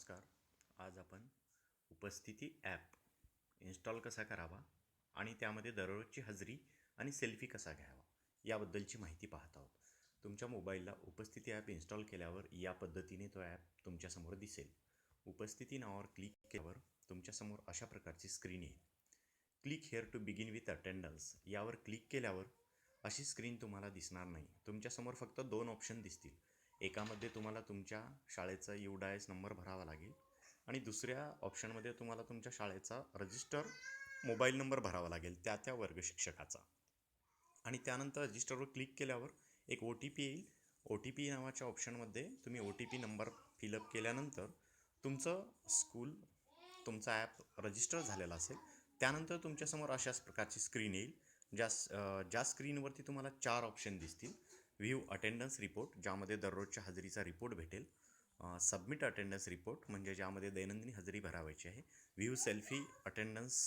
नमस्कार. आज आपण उपस्थिती ॲप इन्स्टॉल कसा करावा आणि त्यामध्ये दररोजची हजेरी आणि सेल्फी कसा घ्यावा याबद्दलची माहिती पाहत आहोत. तुमच्या मोबाईलला उपस्थिती ॲप इन्स्टॉल केल्यावर या पद्धतीने तो ॲप तुमच्यासमोर दिसेल. उपस्थिती नावावर क्लिक केल्यावर तुमच्यासमोर अशा प्रकारची स्क्रीन येईल. Click here to begin with attendance यावर क्लिक केल्यावर अशी स्क्रीन तुम्हाला दिसणार नाही. तुमच्यासमोर फक्त दोन ऑप्शन दिसतील. एकामध्ये तुम्हाला तुमच्या शाळेचा यू डायस नंबर भरावा लागेल आणि दुसऱ्या ऑप्शनमध्ये तुम्हाला तुमच्या शाळेचा रजिस्टर मोबाईल नंबर भरावा लागेल त्या त्या वर्ग शिक्षकाचा. आणि त्यानंतर रजिस्टरवर क्लिक केल्यावर एक ओ टी पी येईल. ओ टी पी नावाच्या ऑप्शनमध्ये तुम्ही O T P number fill up केल्यानंतर तुमचं स्कूल तुमचा ॲप रजिस्टर झालेला असेल. त्यानंतर तुमच्यासमोर अशाच प्रकारची स्क्रीन येईल. ज्या ज्या स्क्रीनवरती तुम्हाला चार ऑप्शन दिसतील. व्ह्यू अटेंडन्स रिपोर्ट ज्यामध्ये दररोजच्या हजेरीचा रिपोर्ट भेटेल. सबमिट अटेंडन्स रिपोर्ट म्हणजे ज्यामध्ये दैनंदिन हजेरी भरावायची आहे. व्ह्यू सेल्फी अटेंडन्स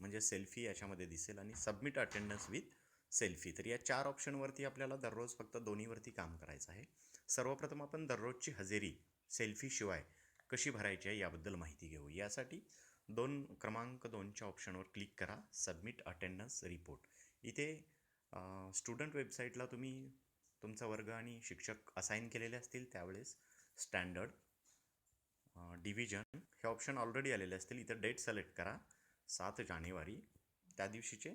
म्हणजे सेल्फी याच्यामध्ये दिसेल आणि सबमिट अटेंडन्स विथ सेल्फी तर या चार ऑप्शनवरती आपल्याला दररोज फक्त दोन्हीवरती काम करायचं आहे. सर्वप्रथम आपण दररोजची हजेरी सेल्फीशिवाय कशी भरायची आहे याबद्दल माहिती घेऊ. यासाठी दोन क्रमांक दोनच्या ऑप्शनवर क्लिक करा. सबमिट अटेंडन्स रिपोर्ट इथे स्टुडंट वेबसाईटला तुम्ही तुमचा वर्ग आणि शिक्षक असाईन केलेले असतील त्यावेळेस स्टँडर्ड डिव्हिजन हे ऑप्शन ऑलरेडी आलेले असतील. इथं डेट सिलेक्ट करा. सात जानेवारी त्या दिवशीचे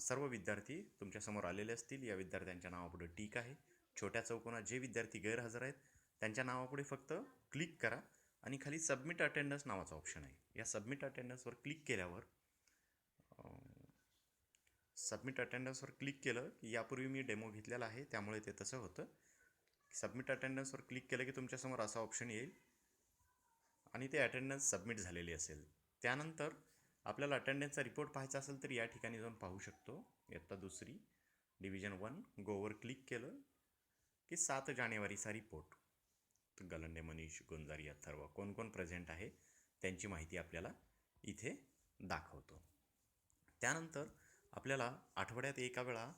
सर्व विद्यार्थी तुमच्यासमोर आलेले असतील. या विद्यार्थ्यांच्या नावापुढे टीक आहे. छोट्या चौकोनात जे विद्यार्थी गैरहजर आहेत त्यांच्या नावापुढे फक्त क्लिक करा आणि खाली सबमिट अटेंडन्स नावाचा ऑप्शन आहे. या सबमिट अटेंडन्सवर क्लिक केल्यावर सबमिट अटेंडन्सवर क्लिक केलं की यापूर्वी मी डेमो घेतलेला आहे त्यामुळे ते तसं होतं. सबमिट अटेंडन्सवर क्लिक केलं की तुमच्यासमोर असा ऑप्शन येईल आणि ते अटेंडन्स सबमिट झालेली असेल. त्यानंतर आपल्याला अटेंडन्सचा रिपोर्ट पाहायचा असेल तर या ठिकाणी जाऊन पाहू शकतो. इयत्ता दुसरी डिव्हिजन वन गोवर क्लिक केलं की सात जानेवारीचा रिपोर्ट. गलंडे मनीष गुंजारी अथर्व कोण कोण प्रेझेंट आहे त्यांची माहिती आपल्याला इथे दाखवतो. त्यानंतर आपल्याला आठवड्यात एका वेळा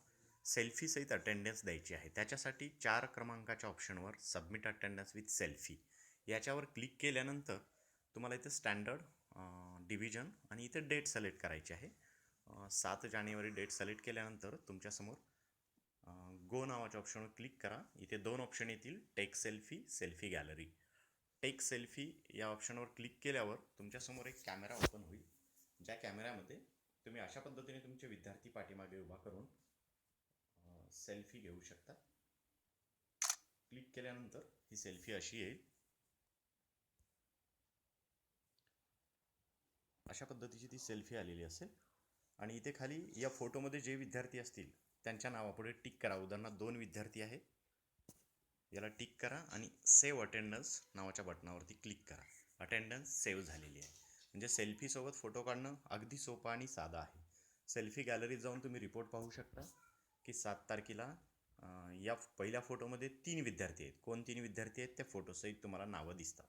सेल्फीसहित अटेंडन्स द्यायची आहे. त्याच्यासाठी चार क्रमांकाच्या ऑप्शनवर सबमिट अटेंडन्स विथ सेल्फी याच्यावर क्लिक केल्यानंतर तुम्हाला इथे स्टँडर्ड डिव्हिजन आणि इथे डेट सिलेक्ट करायची आहे. सात जानेवारी डेट सिलेक्ट केल्यानंतर तुमच्यासमोर गो नावाच्या ऑप्शनवर क्लिक करा. इथे दोन ऑप्शन येतील take selfie selfie gallery take selfie या ऑप्शनवर क्लिक केल्यावर तुमच्यासमोर एक कॅमेरा ओपन होईल. ज्या कॅमेऱ्यामध्ये तुम्ही अशा पद्धतीने तुमचे विद्यार्थी पाठीमागे उभा करून सेल्फी घेऊ शकता. क्लिक केल्यानंतर ही सेल्फी अशी येईल. अशा पद्धतीची ती सेल्फी आलेली असेल. आणि इथे खाली या फोटोमध्ये जे विद्यार्थी असतील त्यांच्या नावापुढे टिक करा. उदाहरणार्थ दोन विद्यार्थी आहे. याला टिक करा आणि सेव्ह अटेंडन्स नावाच्या बटनावरती क्लिक करा. अटेंडन्स सेव्ह झालेली आहे. म्हणजे सेल्फीसोबत फोटो काढणं अगदी सोपं आणि साधं आहे. सेल्फी गॅलरीत जाऊन तुम्ही रिपोर्ट पाहू शकता की सात तारखेला या पहिल्या फोटोमध्ये तीन विद्यार्थी आहेत. कोण तीन विद्यार्थी आहेत? त्या फोटोसहित तुम्हाला नावं दिसतात.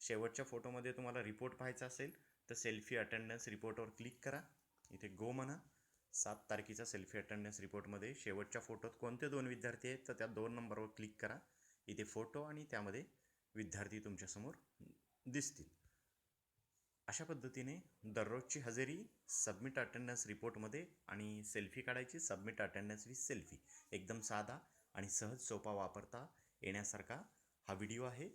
शेवटच्या फोटोमध्ये तुम्हाला रिपोर्ट पाहायचा असेल तर सेल्फी अटेंडन्स रिपोर्टवर क्लिक करा. इथे गो म्हणा. सात तारखेचा सेल्फी अटेंडन्स रिपोर्टमध्ये शेवटच्या फोटोत कोणते दोन विद्यार्थी आहेत? तर त्या दोन नंबरवर क्लिक करा. इथे फोटो आणि त्यामध्ये विद्यार्थी तुमच्यासमोर दिसतील. अशा पद्धतीने दररोजची हजेरी सबमिट अटेंडन्स रिपोर्टमध्ये आणि सेल्फी काढायची सबमिट अटेंडन्स विथ सेल्फी एकदम साधा आणि सहज सोपा वापरता येण्यासारखा हा व्हिडिओ आहे.